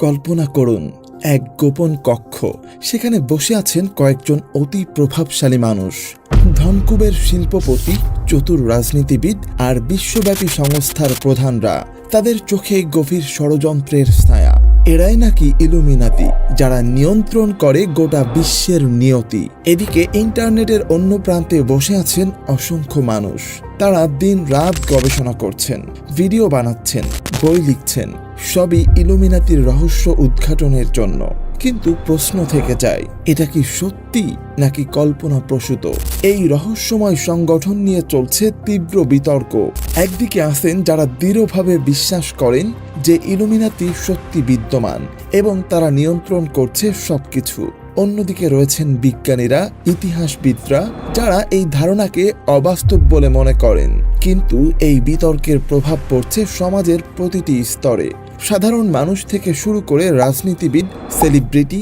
কল্পনা করুন, এক গোপন কক্ষ, সেখানে বসে আছেন কয়েকজন অতি প্রভাবশালী মানুষ। ধনকুবের শিল্পপতি, চতুর রাজনীতিবিদ আর বিশ্বব্যাপী সংস্থার প্রধানরা, তাদের চোখে গভীর ষড়যন্ত্রের ছায়া। এরাই নাকি ইলুমিনাতি, যারা নিয়ন্ত্রণ করে গোটা বিশ্বের নিয়তি। এদিকে ইন্টারনেটের অন্য প্রান্তে বসে আছেন অসংখ্য মানুষ। তারা দিন রাত গবেষণা করছেন, ভিডিও বানাচ্ছেন, বই লিখছেন। সবই ইলুমিনাতির রহস্য উদ্ঘাটনের জন্য। কিন্তু প্রশ্ন থেকে যায়, এটা কি সত্যি নাকি কল্পনা প্রসূত এই রহস্যময় সংগঠন নিয়ে চলছে তীব্র বিতর্ক। একদিকে আছেন যারা দৃঢ়ভাবে বিশ্বাস করেন যে ইলুমিনাতি সত্যি বিদ্যমান এবং তারা নিয়ন্ত্রণ করছে সবকিছু। অন্যদিকে রয়েছেন বিজ্ঞানীরা, ইতিহাসবিদরা, যারা এই ধারণাকে অবাস্তব বলে মনে করেন। কিন্তু এই বিতর্কের প্রভাব পড়ছে সমাজের প্রতিটি স্তরে। সাধারণ মানুষ থেকে শুরু করে রাজনীতিবিদ সেলিব্রিটি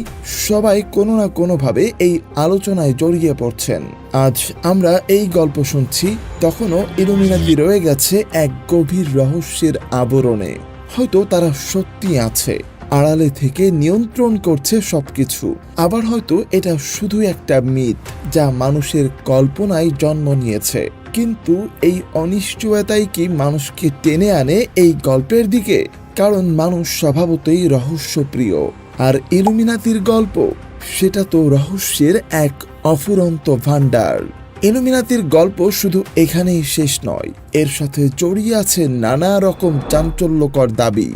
সবাই কোনো না কোনোভাবে এই আলোচনায় জড়িয়ে পড়ছেন। আজ আমরা এই গল্প শুনছি, তখনও ইলুমিনাতি রয়ে গেছে এক গভীর রহস্যের আবরণে। হয়তো তারা সত্যি আছে, আড়ালে থেকে নিয়ন্ত্রণ করছে সবকিছু। আবার হয়তো এটা শুধু একটা মিথ যা মানুষের কল্পনায় জন্ম নিয়েছে। কিন্তু এই অনিশ্চয়তাই কি মানুষকে টেনে আনে এই গল্পের দিকে? কারণ মানুষ স্বভাবতই রহস্যপ্রিয়। আর ইলুমিনাতির গল্প, সেটা তো রহস্যের এক অফুরন্ত ভাণ্ডার। ইলুমিনাতির গল্প শুধু এখানেই শেষ নয়, এর সাথে জড়িয়ে আছে নানা রকম চাঞ্চল্যকর দাবি,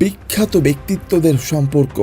বিখ্যাত ব্যক্তিত্বদের সম্পর্ক।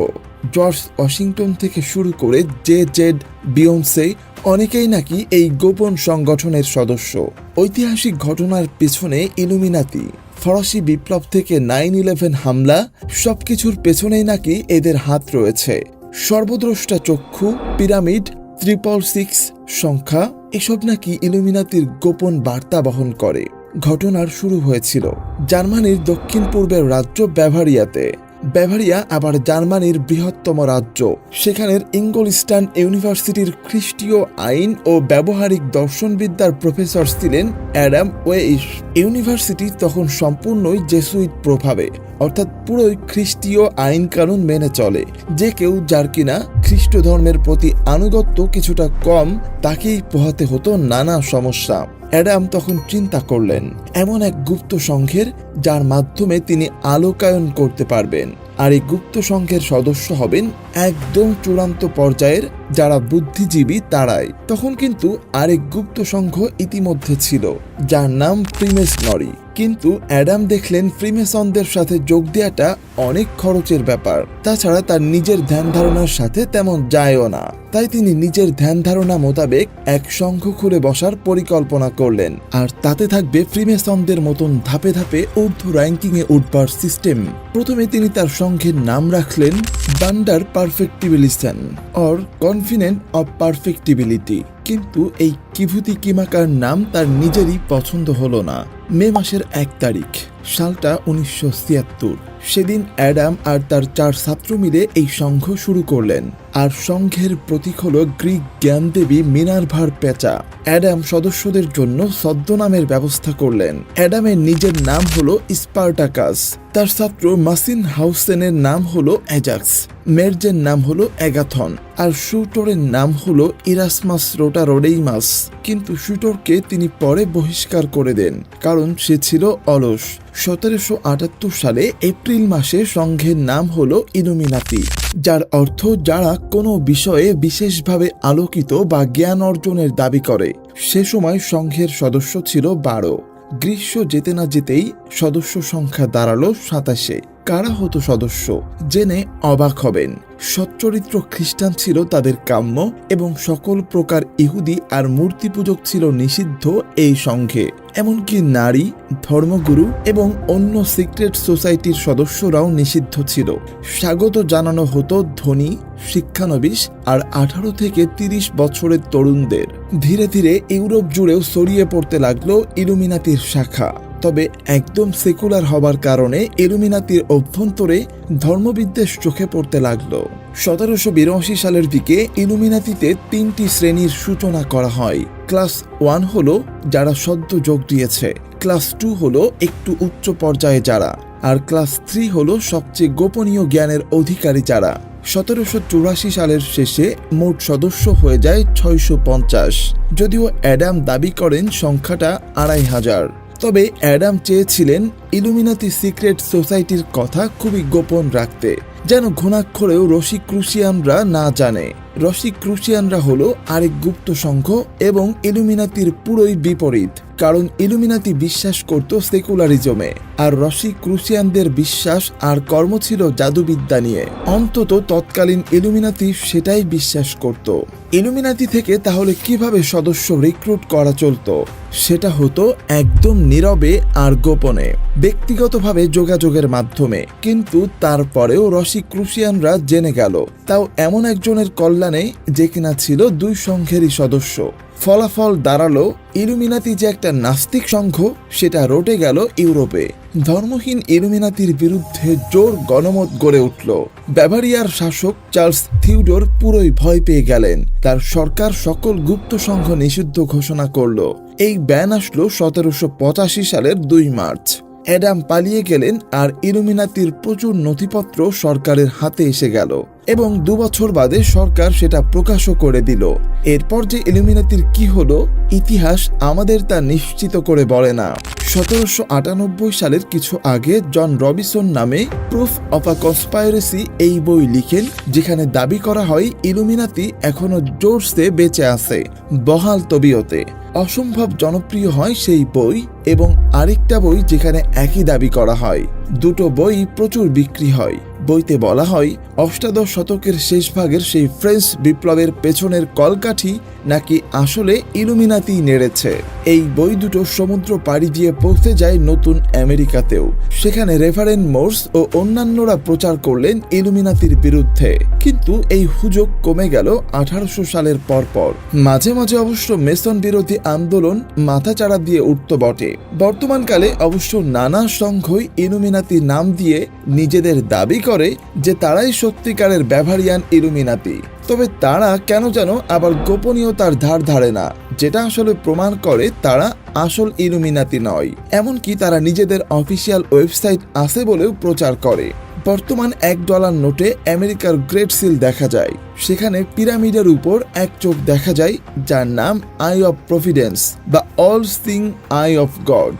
জর্জ ওয়াশিংটন থেকে শুরু করে জে জেড, বিয়ন্সে অনেকেই নাকি এই গোপন সংগঠনের সদস্য। ঐতিহাসিক ঘটনার পেছনে ইলুমিনাতি। ফরাসি বিপ্লব থেকে নাইন ইলেভেন হামলা, সবকিছুর পেছনেই নাকি এদের হাত রয়েছে। সর্বদ্রষ্টা চক্ষু, পিরামিড ত্রিপল সিক্স সংখ্যা, এসব নাকি ইলুমিনাতির গোপন বার্তা বহন করে। ঘটনার শুরু হয়েছিল জার্মানির দক্ষিণ পূর্বের রাজ্য ব্যাভারিয়াতে। ব্যাভারিয়া আবার জার্মানির বৃহত্তম রাজ্য। সেখানের ইঙ্গলস্টান ইউনিভার্সিটির খ্রিস্টীয় আইন ও ব্যবহারিক দর্শনবিদ্যার প্রফেসর ছিলেন অ্যাডাম ওয়েইস ইউনিভার্সিটি তখন সম্পূর্ণই জেসুইট প্রভাবে। অর্থাৎ পুরোই খ্রিস্টীয় আইন কানুন মেনে চলে। যে কেউ যার কিনা খ্রিস্ট ধর্মের প্রতি আনুগত্য কিছুটা কম, তাকেই পোহাতে হতো নানা সমস্যা। অ্যাডাম তখন চিন্তা করলেন, এমন এক গুপ্ত সংঘের যার মাধ্যমে তিনি আলোকায়ন করতে পারবেন। আর এই গুপ্ত সংঘের সদস্য হবেন একদম চূড়ান্ত পর্যায়ের যারা বুদ্ধিজীবী তারাই। তখন কিন্তু আরেক গুপ্ত সংঘ ইতিমধ্যে ছিল, যার নাম প্রিমেসনরি কিন্তু অ্যাডাম দেখলেন ফ্রিমেসনদের সাথে যোগ দেওয়াটা অনেক খরচের ব্যাপার। তাছাড়া তার নিজের ধ্যান ধারণার সাথে তেমন যায়ও না। তাই তিনি নিজের ধ্যান ধারণা মোতাবেক এক সংঘ খুলে বসার পরিকল্পনা করলেন। আর তাতে থাকবে ফ্রিমেসনদের মতন ধাপে ধাপে ঊর্ধ্ব র্যাঙ্কিংয়ে উঠবার সিস্টেম। প্রথমে তিনি তার সংঘের নাম রাখলেন বান্ডার পারফেক্টিবিলিসন, অর কনফিডেন্ট অব পারফেক্টিবিলিটি কিন্তু এই কিভূতি কিমাকার নাম তার নিজেরই পছন্দ হলো না। মে মাসের এক তারিখ, সালটা উনিশশো ছিয়াত্তর। সেদিন অ্যাডাম আর তার চার ছাত্র মিলে এই সংঘ শুরু করলেন। আর সংঘের প্রতীক হল গ্রিক জ্ঞানদেবী মিনারভার পেঁচা। অ্যাডাম সদস্যদের জন্য ছদ্মনামের ব্যবস্থা করলেন। অ্যাডামের নিজের নাম হলো স্পার্টাকাস। তার ছাত্র মাসিন হাউসেনের নাম হলো অ্যাজাক্স। মের্জের নাম হলো অ্যাগাথন আর শুটরের নাম হলো ইরাসমাস রোটারোডেইমাস। কিন্তু শুটরকে তিনি পরে বহিষ্কার করে দেন, কারণ সে ছিল অলস। সতেরোশো আটাত্তর সালে এপ্রিল মাসে সংঘের নাম হলো ইলুমিনাতি যার অর্থ যারা কোনো বিষয়ে বিশেষভাবে আলোকিত বা জ্ঞান অর্জনের দাবি করে। সে সময় সংঘের সদস্য ছিল বারো, গ্রীষ্ম যেতে না যেতেই সদস্য সংখ্যা দাঁড়াল সাতাশে। কারা হতো সদস্য? জেনে অবাক হবেন। সচ্চরিত্র খ্রিস্টান ছিল তাদের কাম্য এবং সকল প্রকার ইহুদি আর মূর্তি পূজক ছিল নিষিদ্ধ এই সংঘে। এমনকি নারী, ধর্মগুরু এবং অন্য সিক্রেট সোসাইটির সদস্যরাও নিষিদ্ধ ছিল। স্বাগত জানানো হতো ধনী, শিক্ষানবিশ আর আঠারো থেকে তিরিশ বছরের তরুণদের। ধীরে ধীরে ইউরোপ জুড়েও ছড়িয়ে পড়তে লাগল ইলুমিনাতির শাখা। তবে একদম সেকুলার হবার কারণে ইলুমিনাতির অভ্যন্তরে ধর্মবিদ্বেষ চোখে পড়তে লাগল। সতেরোশো বিরাশি সালের দিকে ইলুমিনাতিতে তিনটি শ্রেণির সূচনা করা হয়। ক্লাস ওয়ান হলো যারা সদ্য যোগ দিয়েছে। ক্লাস টু হলো একটু উচ্চ পর্যায়ে যারা। আর ক্লাস থ্রি হলো সবচেয়ে গোপনীয় জ্ঞানের অধিকারী যারা। সতেরোশো চুরাশি সালের শেষে মোট সদস্য হয়ে যায় ছয়শো পঞ্চাশ। যদিও অ্যাডাম দাবি করেন সংখ্যাটা আড়াই হাজার। তবে অ্যাডাম চেয়েছিলেন ইলুমিনাতি সিক্রেট সোসাইটির কথা খুবই গোপন রাখতে, যেন ঘুণাক্ষরেও রসিক ক্রুশিয়ানরা না জানে। রসিক ক্রুশিয়ানরা হলো আরেক গুপ্ত সংঘ এবং ইলুমিনাতির পুরোই বিপরীত। কারণ ইলুমিনাতি বিশ্বাস করত সেকুলারিজমে। আর রসি ক্রুশিয়ানদের বিশ্বাস আর কর্ম ছিল জাদুবিদ্যা নিয়ে। অন্তত তৎকালীন ইলুমিনাতি সেটাই বিশ্বাস করত। ইলুমিনাতি থেকে তাহলে কীভাবে সদস্য রিক্রুট করা চলত? সেটা হতো একদম নীরবে আর গোপনে, ব্যক্তিগতভাবে যোগাযোগের মাধ্যমে। কিন্তু তারপরেও রসি ক্রুশিয়ানরা জেনে গেল, তাও এমন একজনের কল্যাণে যে কিনা ছিল দুই সংঘেরই সদস্য। ফলাফল দাঁড়াল ইলুমিনাতি যে একটা নাস্তিক সংঘ, সেটা রটে গেল ইউরোপে। ধর্মহীন ইলুমিনাতির বিরুদ্ধে জোর গণমত গড়ে উঠল। ব্যাভারিয়ার শাসক চার্লস থিউডোর পুরোই ভয় পেয়ে গেলেন। তার সরকার সকল গুপ্ত সংঘ নিষিদ্ধ ঘোষণা করল। এই ব্যান আসলো সতেরোশো পঁচাশি সালের দুই মার্চ। অ্যাডাম পালিয়ে গেলেন আর ইলুমিনাতির প্রচুর নথিপত্র সরকারের হাতে এসে গেল। এবং দু বছর বাদে সরকার সেটা প্রকাশও করে দিল। এরপর যে ইলুমিনাতির কি হলো, ইতিহাস আমাদের তা নিশ্চিত করে বলে না। সতেরোশো আটানব্বই সালের কিছু আগে জন রবিসন নামে প্রুফ অফ আ কনস্পাইরেসি এই বই লিখেন, যেখানে দাবি করা হয় ইলুমিনাতি এখনও জোরসে বেঁচে আছে, বহাল তবিয়তে। অসম্ভব জনপ্রিয় হয় সেই বই এবং আরেকটা বই যেখানে একই দাবি করা হয়। দুটো বই প্রচুর বিক্রি হয়। বইতে বলা হয় অষ্টাদশ শতকের শেষ ভাগের সেই ফ্রেঞ্চ বিপ্লবের পেছনের কলকাঠি নাকি আসলে ইলুমিনাতি নেড়েছে? এই বই দুটো সমুদ্র পাড়ি দিয়ে পৌঁছে যায় নতুন আমেরিকাতেও। সেখানে রেফারেন্ট মোর্স ও অন্যান্যরা প্রচার করলেন ইলুমিনাতির বিরুদ্ধে। কিন্তু এই হুজোগ কমে গেল আঠারোশো সালের পরপর। মাঝে মাঝে অবশ্য মেসন বিরোধী আন্দোলন মাথাচাড়া দিয়ে উঠত বটে। বর্তমানকালে অবশ্য নানা সংঘই ইলুমিনাতি নাম দিয়ে নিজেদের দাবি করে যে তারাই সত্যিকারের ব্যবহারিয়ান ইলুমিনাতি। তবে তারা কেন যেন আবার গোপনীয়তার ধার ধারে না, যেটা আসলে প্রমাণ করে তারা আসল ইলুমিনাতি নয়। এমনকি তারা নিজেদের অফিসিয়াল ওয়েবসাইট আছে বলেও প্রচার করে। বর্তমান এক ডলার নোটে আমেরিকার গ্রেট সিল দেখা যায়। সেখানে পিরামিডের উপর এক চোখ দেখা যায়, যার নাম আই অফ প্রভিডেন্স বা all seeing eye of God.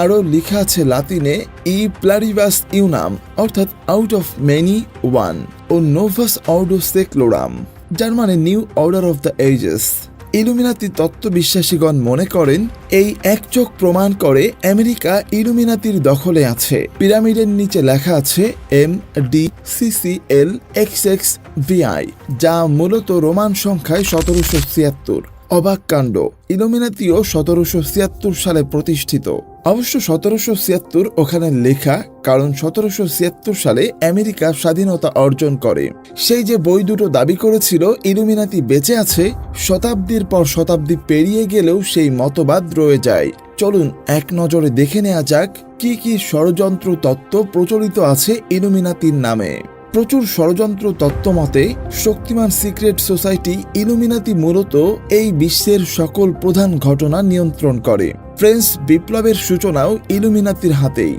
আরও লেখা আছে লাতিনে ই প্লারিভাস ইউনাম, অর্থাৎ আউট অফ মেনি ওয়ান। ও নোভাস অর্ডো সেক্লোরাম যার মানে new order of the ages Illuminati তত্ত্ব বিশ্বাসীগণ মনে করেন, এই এক চোখ প্রমাণ করে আমেরিকা ইলুমিনাতির দখলে আছে। পিরামিডের নিচে লেখা আছে M D CCL X X VI যা মূলত রোমান সংখ্যায় সতেরোশো ছিয়াত্তর। অবাক কাণ্ড ইলুমিনাতিও সতেরোশো ছিয়াত্তর সালে প্রতিষ্ঠিত। অবশ্য সতেরোশো ছিয়াত্তর ওখানে লেখা, কারণ সতেরোশো ছিয়াত্তর সালে আমেরিকা স্বাধীনতা অর্জন করে। সেই যে বই দুটো দাবি করেছিল, ইলুমিনাতি বেঁচে আছে, শতাব্দীর পর শতাব্দী পেরিয়ে গেলেও সেই মতবাদ রয়ে যায়। চলুন এক নজরে দেখে নেওয়া যাক, কি কি ষড়যন্ত্র তত্ত্ব প্রচলিত আছে ইলুমিনাতির নামে। প্রচুর ষড়যন্ত্র তত্ত্ব মতে, শক্তিমান সিক্রেট সোসাইটি ইলুমিনাতি মূলত এই বিশ্বের সকল প্রধান ঘটনা নিয়ন্ত্রণ করে। ফ্রেঞ্চ বিপ্লবের সূচনাও ইলুমিনাতির হাতেই।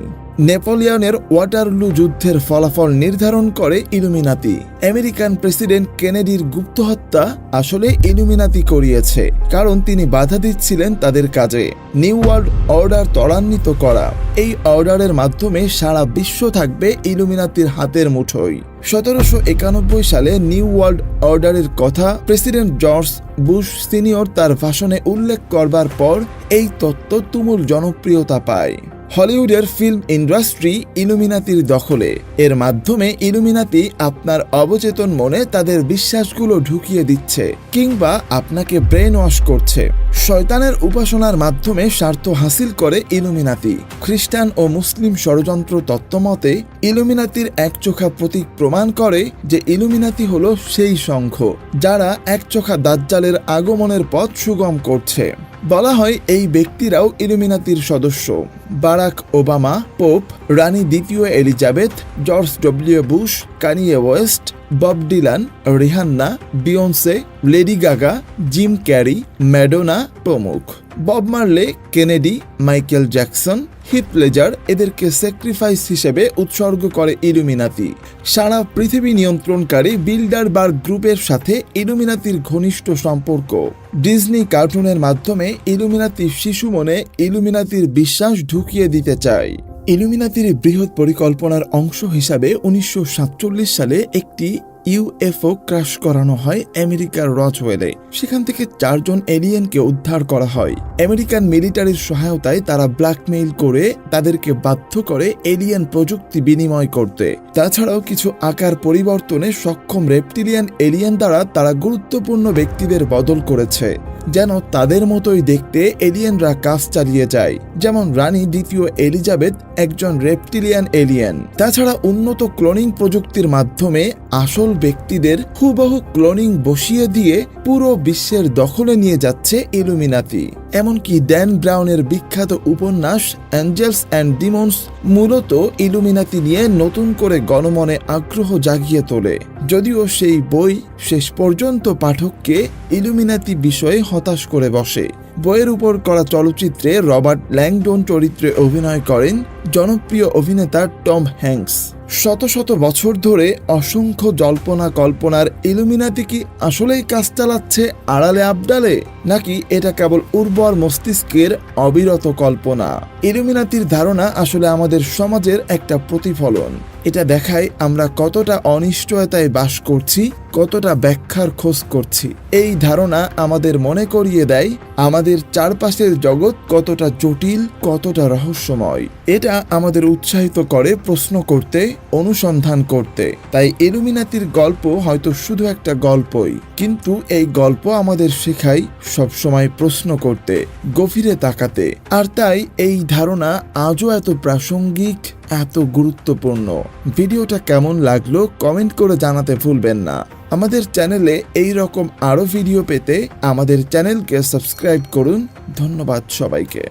নেপোলিয়নের ওয়াটারলু যুদ্ধের ফলাফল নির্ধারণ করে ইলুমিনাতি। আমেরিকান প্রেসিডেন্ট কেনেডির গুপ্ত হত্যা আসলে ইলুমিনাতি করিয়েছে, কারণ তিনি বাধা দিচ্ছিলেন তাদের কাজে। নিউ ওয়ার্ল্ড অর্ডার ত্বরান্বিত করা। এই অর্ডারের মাধ্যমে সারা বিশ্ব থাকবে ইলুমিনাতির হাতের মুঠোয়। সতেরোশো একানব্বই সালে নিউ ওয়ার্ল্ড অর্ডারের কথা প্রেসিডেন্ট জর্জ বুশ সিনিয়র তার ভাষণে উল্লেখ করবার পর এই তত্ত্ব তুমুল জনপ্রিয়তা পায়। হলিউডের ফিল্ম ইন্ডাস্ট্রি ইলুমিনাতির দখলে। এর মাধ্যমে ইলুমিনাতি আপনার অবচেতন মনে তাদের বিশ্বাসগুলো ঢুকিয়ে দিচ্ছে, কিংবা আপনাকে ব্রেন ওয়াশ করছে। শয়তানের উপাসনার মাধ্যমে স্বার্থ হাসিল করে ইলুমিনাতি। খ্রিস্টান ও মুসলিম ষড়যন্ত্র তত্ত্বমতে, ইলুমিনাতির একচোখা প্রতীক প্রমাণ করে যে ইলুমিনাতি হলো সেই সংঘ, যারা একচোখা দাজ্জালের আগমনের পথ সুগম করছে। বলা হয় এই ব্যক্তিরাও ইলুমিনাতির সদস্য। বারাক ওবামা, পোপ, রানী দ্বিতীয় Elizabeth, George W Bush, Kanye West Bob Dylan, Rihanna, Beyonce, Lady Gaga, Jim Carrey, Madonna প্রমুখ। Bob Marley, Kennedy, Michael Jackson, Heath Ledger এদেরকে স্যাক্রিফাইস হিসেবে উৎসর্গ করে ইলুমিনাতি। সারা পৃথিবী নিয়ন্ত্রণকারী বিল্ডার বার গ্রুপের সাথে ইলুমিনাতির ঘনিষ্ঠ সম্পর্ক। ডিজনি কার্টুনের মাধ্যমে ইলুমিনাতি শিশু মনে ইলুমিনাতির বিশ্বাস ঢুকিয়ে দিতে চায়। ইলুমিনাতির বৃহৎ পরিকল্পনার অংশ হিসাবে উনিশশো সাতচল্লিশ সালে একটি ইউএফও ক্রাশ করানো হয় আমেরিকার রজওয়েলে সেখান থেকে চারজন এলিয়েনকে উদ্ধার করা হয়। আমেরিকান মিলিটারির সহায়তায় তারা ব্ল্যাকমেইল করে তাদেরকে বাধ্য করে এলিয়েন প্রযুক্তি বিনিময় করতে। তাছাড়াও কিছু আকার পরিবর্তনে সক্ষম রেপটিলিয়ান এলিয়েন দ্বারা তারা গুরুত্বপূর্ণ ব্যক্তিদের বদল করেছে। যেন তাদের মতোই দেখতে এলিয়েনরা কাজ চালিয়ে যায়, যেমন রানী দ্বিতীয় এলিজাবেথ একজন রেপটিলিয়ান এলিয়েন। তাছাড়া উন্নত ক্লোনিং প্রযুক্তির মাধ্যমে আসল ব্যক্তিদের হুবহু ক্লোনিং বসিয়ে দিয়ে পুরো বিশ্বের দখলে নিয়ে যাচ্ছে ইলুমিনাতি। এমনকি ড্যান ব্রাউনের বিখ্যাত উপন্যাস অ্যাঞ্জেলস অ্যান্ড ডিমন্স মূলত ইলুমিনাতি নিয়ে নতুন করে গণমনে আগ্রহ জাগিয়ে তোলে। যদিও সেই বই শেষ পর্যন্ত পাঠককে ইলুমিনাতি বিষয়ে হতাশ করে বসে। বইয়ের উপর করা চলচ্চিত্রে রবার্ট ল্যাংডন চরিত্রে অভিনয় করেন জনপ্রিয় অভিনেতা টম হ্যাঙ্কস। শত শত বছর ধরে অসংখ্য জল্পনা কল্পনার ইলুমিনাতি কি আসলেই কাজ চালাচ্ছে আড়ালে আবডালে? নাকি এটা কেবল উর্বর মস্তিষ্কের অবিরত কল্পনা? ইলুমিনাতির ধারণা আসলে আমাদের সমাজের একটা প্রতিফলন। এটা দেখায় আমরা কতটা অনিশ্চয়তায় বাস করছি, কতটা ব্যাখ্যার খোঁজ করছি। এই ধারণা আমাদের মনে করিয়ে দেয়, আমাদের চারপাশের জগৎ কতটা জটিল, কতটা রহস্যময়। এটা আমাদের উৎসাহিত করে প্রশ্ন করতে, অনুসন্ধান করতে। তাই এলুমিনাতির গল্প হয়তো শুধু একটা গল্পই, কিন্তু এই গল্প আমাদের শেখায় সবসময় প্রশ্ন করতে, গভীরে তাকাতে। আর তাই এই ধারণা আজও এত প্রাসঙ্গিক এত গুরুত্বপূর্ণ। ভিডিওটা কেমন লাগল কমেন্ট করে জানাতে ভুলবেন না। আমাদের চ্যানেলে এই রকম আরও ভিডিও পেতে আমাদের চ্যানেলকে সাবস্ক্রাইব করুন। ধন্যবাদ সবাইকে।